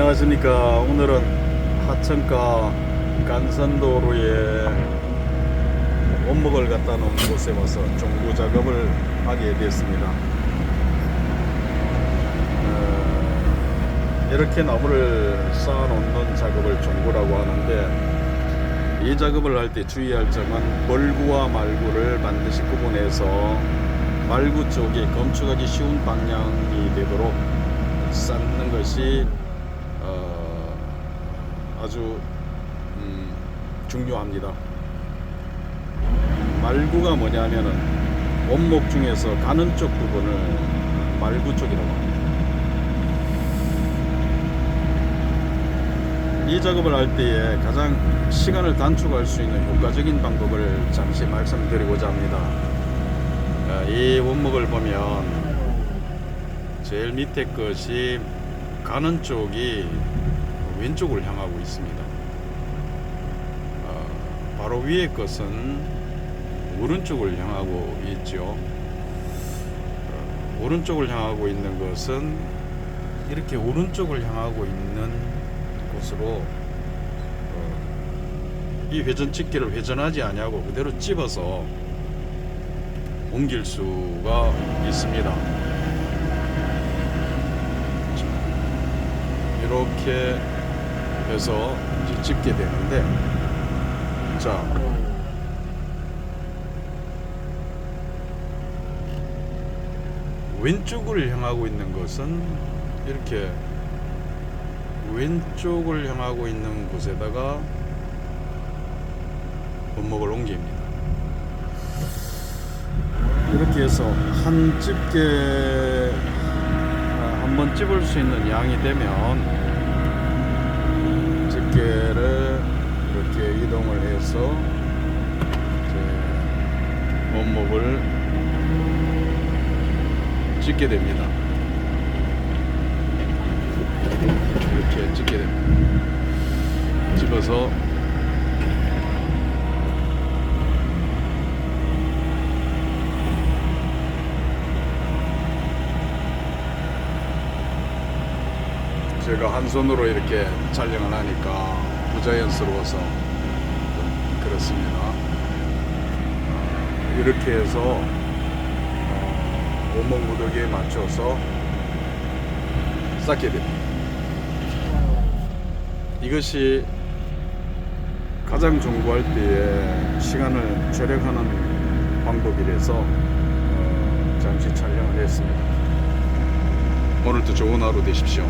안녕하십니까. 오늘은 하천가 간선도로에 원목을 갖다 놓은 곳에 와서 종구 작업을 하게 됐습니다. 어, 이렇게 나무를 쌓아 놓는 작업을 종구라고 하는데 이 작업을 할 때 주의할 점은 멀구와 말구를 반드시 구분해서 말구 쪽에 건축하기 쉬운 방향이 되도록 쌓는 것이 어, 아주 음, 중요합니다. 말구가 뭐냐면은 원목 중에서 가는 쪽 부분을 말구 쪽이라고 합니다. 이 작업을 할 때에 가장 시간을 단축할 수 있는 효과적인 방법을 잠시 말씀드리고자 합니다. 어, 이 원목을 보면 제일 밑에 것이 가는 쪽이 왼쪽을 향하고 있습니다. 어, 바로 위에 것은 오른쪽을 향하고 있죠. 어, 오른쪽을 향하고 있는 것은 이렇게 오른쪽을 향하고 있는 곳으로 어, 이 회전 찍기를 회전하지 아니하고 그대로 집어서 옮길 수가 있습니다. 이렇게 해서 이제 찍게 되는데 자 왼쪽을 향하고 있는 것은 이렇게 왼쪽을 향하고 있는 곳에다가 원목을 옮깁니다. 이렇게 해서 한 집게 아, 한번 집을 수 있는 양이 되면 집게를 이렇게 이동을 해서 원목을 찍게 됩니다. 이렇게 찍게 됩니다. 집어서 제가 한 손으로 이렇게 촬영을 하니까 부자연스러워서 좀 그렇습니다. 어, 이렇게 해서 어, 원목 무더기에 맞춰서 쌓게 됩니다. 이것이 가장 정보할 때에 시간을 절약하는 방법이라서 어, 잠시 촬영을 했습니다. 오늘도 좋은 하루 되십시오.